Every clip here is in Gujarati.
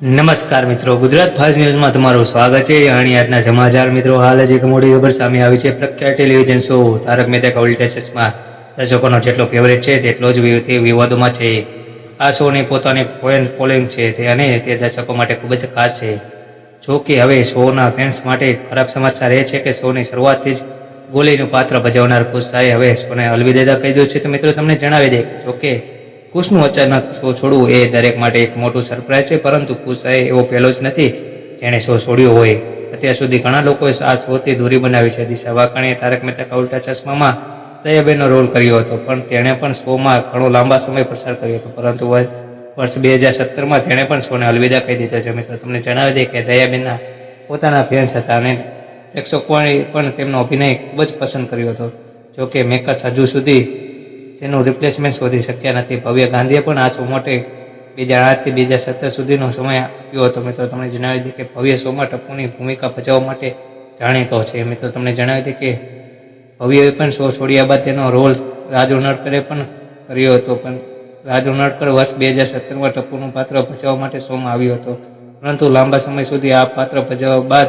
નમસ્કાર મિત્રો. ગુજરાત ફાસ્ટ ન્યૂઝમાં તમારું સ્વાગત છે. આજના સમાચાર મિત્રો. હાલ જ એક મોટી ખબર સામે આવી છે. પ્રખ્યાત ટેલિવિઝન શો તારક મહેતા કા ઉલ્ટા ચશ્મા. દર્શકોનો જેટલો ફેવરેટ છે, તેટલો જ તે વિવાદોમાં છે. આ શોની પોતાની ફેન ફોલોઈંગ છે તે અને તે દર્શકો માટે ખૂબ જ ખાસ છે. જો કે હવે શોના ફેન્સ માટે ખરાબ સમાચાર એ છે કે શોની શરૂઆતથી જ ગોલીનું પાત્ર ભજવનાર થાય હવે શોને અલવિદા કહી દીધું છે. તો મિત્રો, તમને જણાવી દે જો કે કુશનું અચાનક શો છોડવું એ દરેક માટે એક મોટું સરપ્રાઈઝ છે, પરંતુ કુશાએ એવો પહેલો જ નથી. જેણે શો છોડ્યો હોય, અત્યાર સુધી ઘણા લોકોએ આ શોથી દૂરી બનાવી છે. દિશા વાકાણીએ તારક મહેતા કા ચશ્મામાં દયાબેનનો રોલ કર્યો હતો, પણ તેણે પણ શોમાં ઘણો લાંબા સમય પસાર કર્યો હતો. પરંતુ વર્ષ બે હજાર સત્તરમાં તેણે પણ શોને અલવિદા કહી દીધા છે. મિત્રો, તમને જણાવી દે કે દયાબેનના પોતાના ફેન્સ હતા અને પ્રેક્ષકોએ પણ તેમનો અભિનય ખૂબ જ પસંદ કર્યો હતો. જોકે મેકર્સ હજુ સુધી તેનું રિપ્લેસમેન્ટ શોધી શક્યા નથી. ભવ્ય ગાંધીએ પણ આ શો માટે બે હજાર આઠથી બે હજાર સત્તર સુધીનો સમય આપ્યો હતો. મિત્રો, તમને જણાવી દઈએ કે ભવ્ય શોમાં ટપ્પુની ભૂમિકા ભજવવા માટે જાણીતો છે. મિત્રો, તમને જણાવી દઈએ કે ભવ્યએ પણ શો છોડ્યા બાદ તેનો રોલ રાજ નડકરે પણ કર્યો હતો. પણ રાજ ઉનડકર વર્ષ બે હજાર સત્તરમાં ટપ્પુનું પાત્ર ભજવવા માટે શોમાં આવ્યો હતો. પરંતુ લાંબા સમય સુધી આ પાત્ર ભજવવા બાદ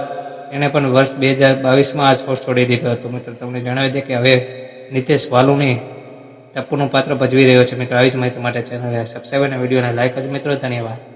એણે પણ વર્ષ બે હજાર બાવીસમાં આ શો છોડી દીધો હતો. મિત્રો, તમને જણાવી દે કે હવે નિતેશ વાલુની ટપ્પુનું પાત્ર ભજવી રહ્યો છે. મિત્રો, આવી જ માહિતી માટે ચેનલ સબસ્ક્રાઈબ અને વિડીયોને લાઈક કરજો. મિત્રો, ધન્યવાદ.